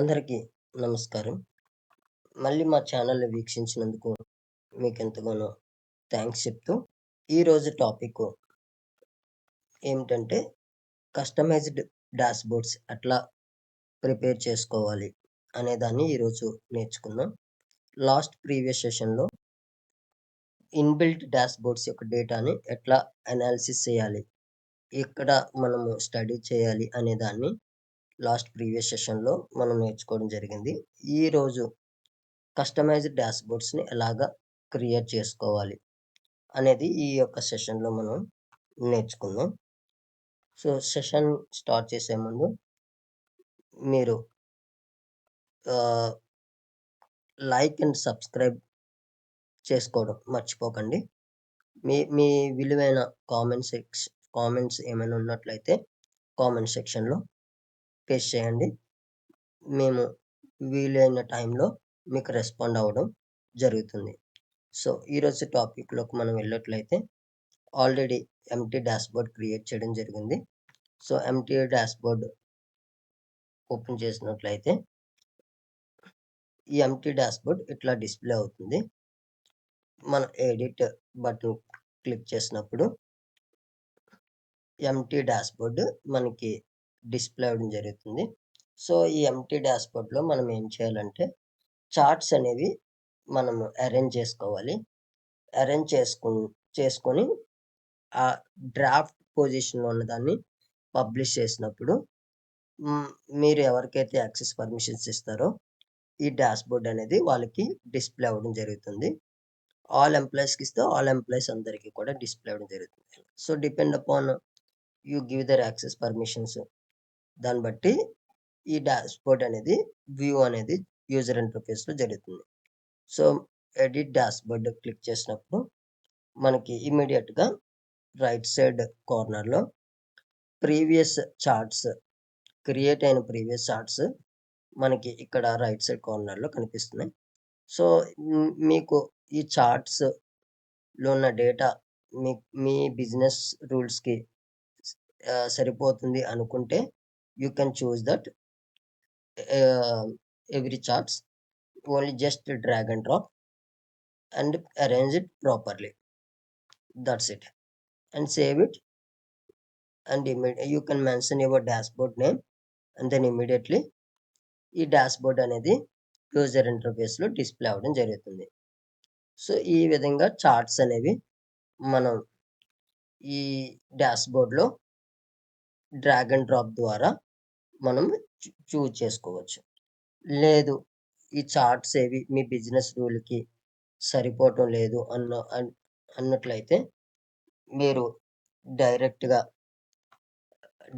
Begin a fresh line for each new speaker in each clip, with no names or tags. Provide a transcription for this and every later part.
అందరికీ నమస్కారం. మళ్ళీ మా ఛానల్‌ని వీక్షించినందుకు మీకు ఎంతగానో థ్యాంక్స్ చెప్తూ, ఈరోజు టాపిక్ ఏమిటంటే, కస్టమైజ్డ్ డాష్‌బోర్డ్స్ ఎట్లా ప్రిపేర్ చేసుకోవాలి అనేదాన్ని ఈరోజు నేర్చుకుందాం. లాస్ట్ ప్రీవియస్ సెషన్‌లో ఇన్‌బిల్ట్ డాష్‌బోర్డ్స్ యొక్క డేటాని ఎట్లా అనాలిసిస్ చేయాలి, ఎక్కడ మనము స్టడీ చేయాలి అనేదాన్ని లాస్ట్ ప్రీవియస్ సెషన్‌లో మనం నేర్చుకోవడం జరిగింది. ఈరోజు కస్టమైజ్డ్ డాష్‌బోర్డ్స్‌ని ఎలాగా క్రియేట్ చేసుకోవాలి అనేది ఈ యొక్క సెషన్‌లో మనం నేర్చుకుందాం. సో, సెషన్ స్టార్ట్ చేసే ముందు మీరు లైక్ అండ్ సబ్స్క్రైబ్ చేసుకోవడం మర్చిపోకండి. మీ మీ విలువైన కామెంట్ సెక్స్ కామెంట్స్ ఏమైనా ఉన్నట్లయితే కామెంట్ సెక్షన్‌లో పేస్ట్ చేయండి. మేము వీలైన టైంలో మీకు రెస్పాండ్ అవ్వడం జరుగుతుంది. సో, ఈరోజు టాపిక్‌లోకి మనం వెళ్ళినట్లయితే ఆల్రెడీ ఎంటీ డాష్‌బోర్డ్ క్రియేట్ చేయడం జరిగింది. సో, ఎంటీ డాష్‌బోర్డ్ ఓపెన్ చేసినట్లయితే ఈ ఎంటీ డాష్‌బోర్డ్ ఇట్లా డిస్‌ప్లే అవుతుంది. మనం ఎడిట్ బటన్ క్లిక్ చేసినప్పుడు ఎంటీ డాష్‌బోర్డ్ మనకి డిస్‌ప్లే అవ్వడం జరుగుతుంది. సో, ఈ ఎంటీ డాష్‌బోర్డ్‌లో మనం ఏం చేయాలంటే, చార్ట్స్ అనేవి మనము అరేంజ్ చేసుకోవాలి. అరేంజ్ చేసుకుని చేసుకొని ఆ డ్రాఫ్ట్ పొజిషన్‌లో ఉన్నదాన్ని పబ్లిష్ చేసినప్పుడు మీరు ఎవరికైతే యాక్సెస్ పర్మిషన్స్ ఇస్తారో, ఈ డాష్‌బోర్డ్ అనేది వాళ్ళకి డిస్‌ప్లే అవ్వడం జరుగుతుంది. ఆల్ ఎంప్లాయీస్‌కి ఇస్తే ఆల్ ఎంప్లాయీస్ అందరికీ కూడా డిస్‌ప్లే అవ్వడం జరుగుతుంది. So, depend upon you give their access permissions దాన్ని బట్టి ఈ డాష్‌బోర్డ్ అనేది వ్యూ అనేది యూజర్ ఇంటర్‌ఫేస్‌లో జరుగుతుంది. సో, ఎడిట్ డాష్‌బోర్డ్ క్లిక్ చేసినప్పుడు మనకి ఇమీడియట్గా రైట్ సైడ్ కార్నర్‌లో ప్రీవియస్ చార్ట్స్ క్రియేట్ అయిన ప్రీవియస్ చార్ట్స్ మనకి ఇక్కడ రైట్ సైడ్ కార్నర్‌లో కనిపిస్తున్నాయి. సో, మీకు ఈ చార్ట్స్‌లో ఉన్న డేటా మీ మీ బిజినెస్ రూల్స్‌కి సరిపోతుంది అనుకుంటే you can choose that uh, every charts only just drag and drop and arrange it properly. That's it. And save it. And you you mention mention dashboard name name and then ఈ dashboard అనేది user ఇంటర్‌ఫేస్‌లో display అవ్వడం జరుగుతుంది. So, ఈ విధంగా charts అనేవి మనం ఈ డాష్‌బోర్డ్‌లో డ్రాగ్ అండ్ డ్రాప్ ద్వారా మనం చూ చూజ్ చేసుకోవచ్చు. లేదు ఈ చార్ట్స్ ఏవి మీ బిజినెస్ రూల్‌కి సరిపోవటం లేదు అన్న అన్నట్లయితే మీరు డైరెక్ట్‌గా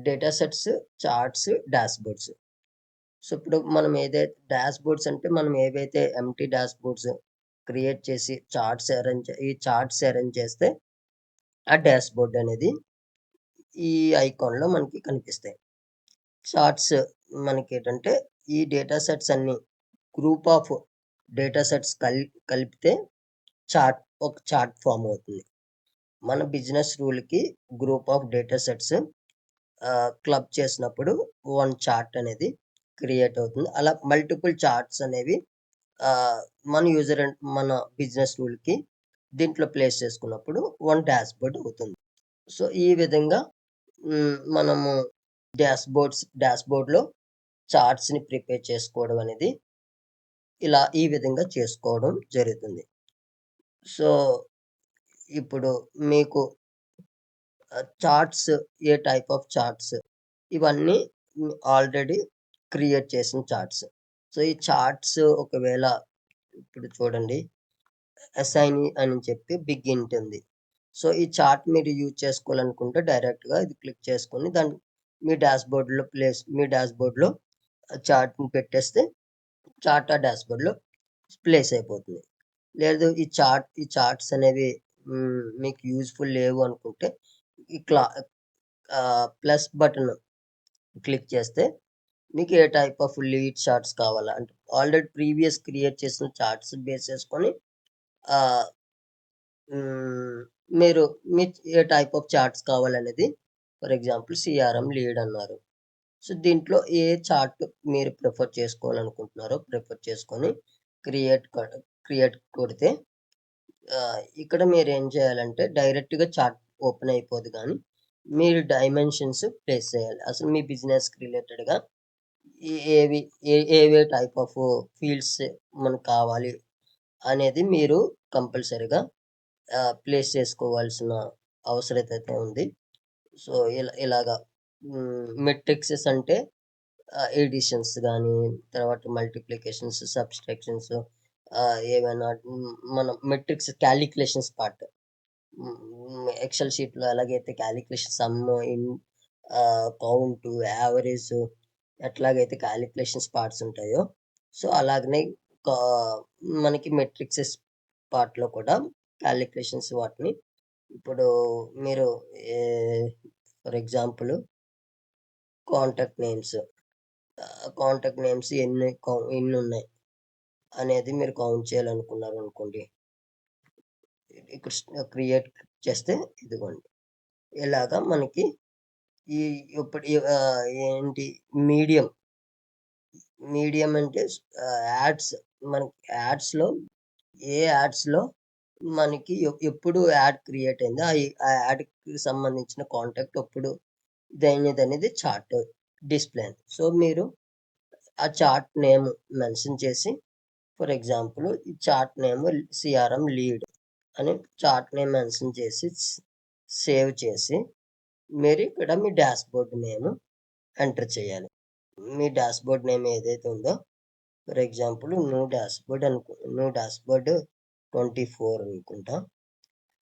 data sets, charts, dashboards. So, ఇప్పుడు మనం ఏదైతే డాష్‌బోర్డ్స్ అంటే మనం ఏవైతే ఎంటీ డాష్‌బోర్డ్స్ క్రియేట్ చేసి చార్ట్స్ అరేంజ్ ఈ చార్ట్స్ అరేంజ్ చేస్తే ఆ డాష్‌బోర్డ్ అనేది ఈ ఐకాన్‌లో మనకి కనిపిస్తాయి. చార్ట్స్ మనకేంటంటే ఈ డేటా సెట్స్ అన్నీ గ్రూప్ ఆఫ్ డేటా సెట్స్ కల్ కలిపితే చార్ట్ ఒక చార్ట్ ఫార్మ్ అవుతుంది. మన business రూల్‌కి group of data sets club చేసినప్పుడు వన్ చార్ట్ అనేది క్రియేట్ అవుతుంది. అలా మల్టిపుల్ చార్ట్స్ అనేవి మన యూజర్ అండ్ మన బిజినెస్ రూల్‌కి దీంట్లో ప్లేస్ చేసుకున్నప్పుడు వన్ డాష్‌బోర్డ్ అవుతుంది. సో, ఈ విధంగా మనము డాష్ బోర్డ్స్ డాష్ బోర్డ్లో చార్ట్స్‌ని ప్రిపేర్ చేసుకోవడం అనేది ఇలా ఈ విధంగా చేసుకోవడం జరుగుతుంది. సో, ఇప్పుడు మీకు చార్ట్స్ ఏ టైప్ ఆఫ్ చార్ట్స్ ఇవన్నీ ఆల్రెడీ క్రియేట్ చేసిన చార్ట్స్. సో, ఈ చార్ట్స్ ఒకవేళ ఇప్పుడు చూడండి అసైన్ అని చెప్పి బిగ్ ఇంటుంది ఉంది. సో, ఈ చార్ట్ మీరు యూజ్ చేసుకోవాలనుకుంటే డైరెక్ట్‌గా ఇది క్లిక్ చేసుకొని దాన్ని మీ డాష్ బోర్డ్లో ప్లేస్ మీ డాష్ బోర్డ్లో చార్ట్‌ని పెట్టేస్తే చార్ట్ ఆ డాష్ బోర్డ్లో ప్లేస్ అయిపోతుంది. లేదు ఈ చార్ట్ ఈ చార్ట్స్ అనేవి మీకు యూజ్‌ఫుల్ లేవు అనుకుంటే ఈ క్లా ప్లస్ బటన్ క్లిక్ చేస్తే మీకు ఏ టైప్ ఆఫ్ లీడ్ చార్ట్స్ కావాలా అంటే ఆల్రెడీ ప్రీవియస్ క్రియేట్ చేసిన చార్ట్స్ బేస్ చేసుకొని మీరు మీ ఏ టైప్ ఆఫ్ చార్ట్స్ కావాలనేది ఫర్ ఎగ్జాంపుల్ సిఆర్ఎం లీడ్ అన్నారు. సో, దీంట్లో ఏ చార్ట్ మీరు ప్రిఫర్ చేసుకోవాలనుకుంటున్నారో ప్రిఫర్ చేసుకొని క్రియేట్ క్రియేట్ కొడితే ఇక్కడ మీరు ఏం చేయాలంటే డైరెక్ట్‌గా చార్ట్ ఓపెన్ అయిపోదు కానీ మీరు డైమెన్షన్స్ ప్లేస్ చేయాలి. అసలు మీ బిజినెస్‌కి రిలేటెడ్‌గా ఏ ఏవి ఏ ఏవే టైప్ ఆఫ్ ఫీల్డ్స్ మనకు కావాలి అనేది మీరు కంపల్సరీగా ప్లేస్ చేసుకోవాల్సిన అవసరత అయితే ఉంది. సో, ఇలా ఇలాగా మెట్రిక్సెస్ అంటే ఎడిషన్స్ కానీ తర్వాత మల్టిప్లికేషన్స్, సబ్‌స్ట్రాక్షన్స్ ఏమైనా ఏవైనా మనం మెట్రిక్స్ క్యాలిక్యులేషన్స్ పార్ట్. ఎక్సెల్ షీట్‌లో ఎలాగైతే calculation sum, in count count, ఎట్లాగైతే క్యాలిక్యులేషన్స్ పార్ట్స్ ఉంటాయో, సో, అలాగనే కా మనకి మెట్రిక్సెస్ పార్ట్‌లో కూడా క్యాలిక్యులేషన్స్ వాటిని ఇప్పుడు మీరు for example contact names. Contact names ఎన్ని కౌ ఎన్నున్నాయి అనేది మీరు కౌంట్ చేయాలనుకున్నారు అనుకోండి ఇక్కడ క్రియేట్ చేస్తే ఇదిగోండి. ఇలాగా మనకి ఈ ఇప్పుడు ఏంటి మీడియం. మీడియం అంటే యాడ్స్ మనకి యాడ్స్‌లో ఏ యాడ్స్‌లో మనకి ఎప్పుడు యాడ్ క్రియేట్ అయిందో ఆ యాడ్‌కి సంబంధించిన కాంటాక్ట్ ఎప్పుడు అనేది చార్ట్ డిస్‌ప్లే. సో, మీరు ఆ చార్ట్ నేమ్ మెన్షన్ చేసి ఫర్ ఎగ్జాంపుల్ ఈ చార్ట్ నేమ్ సీఆర్ఎం లీడ్ అని చార్ట్ నేమ్ మెన్షన్ చేసి సేవ్ చేసి మీరు ఇక్కడ మీ డాష్ బోర్డ్ నేమ్ ఎంటర్ చేయాలి. మీ డాష్ బోర్డ్ నేమ్ ఏదైతే ఉందో ఫర్ ఎగ్జాంపుల్ న్యూ డాష్‌బోర్డ్ అనుకో న్యూ ట్వంటీ ఫోర్ అనుకుంటా.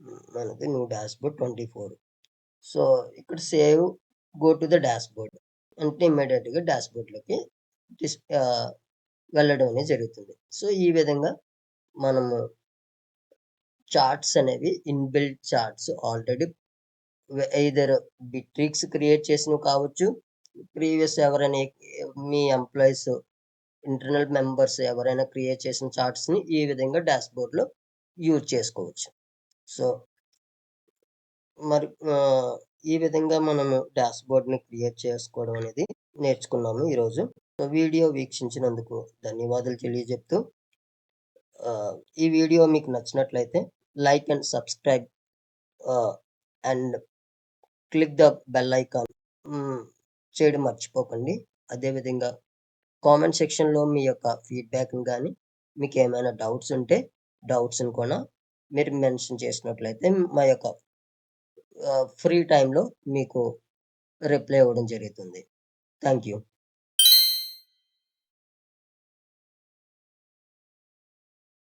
హ్మ్. మనది న్యూ డాష్‌బోర్డ్ 24. సో, ఇక్కడ save go to the dashboard అంటే ఇమ్మీడియేట్‌గా డాష్‌బోర్డ్‌లోకి డిస్ వెళ్ళడం అనేది జరుగుతుంది. సో, ఈ విధంగా మనము చార్ట్స్ అనేవి inbuilt charts already we either Bitrix create చేసినవి కావచ్చు, ప్రీవియస్ ఎవరైనా మీ ఎంప్లాయీస్ ఇంటర్నల్ మెంబర్స్ ఎవరైనా క్రియేట్ చేసిన చార్ట్స్‌ని ఈ విధంగా డాష్‌బోర్డ్‌లో యూజ్ చేసుకోవచ్చు. సో మరి ఈ విధంగా మనము డాష్‌బోర్డ్‌ని క్రియేట్ చేసుకోవడం అనేది నేర్చుకున్నాము ఈరోజు. సో, వీడియో వీక్షించినందుకు ధన్యవాదాలు తెలియజెప్తూ ఈ వీడియో మీకు నచ్చినట్లయితే like and subscribe and click the bell icon చేయడం మర్చిపోకండి. అదేవిధంగా కామెంట్ సెక్షన్‌లో మీ యొక్క ఫీడ్‌బ్యాక్‌ని మీకు ఏమైనా డౌట్స్ ఉంటే డౌట్స్‌ని కూడా మీరు మెన్షన్ చేసినట్లయితే మా యొక్క ఫ్రీ టైంలో మీకు రిప్లై ఇవ్వడం జరుగుతుంది. Thank you.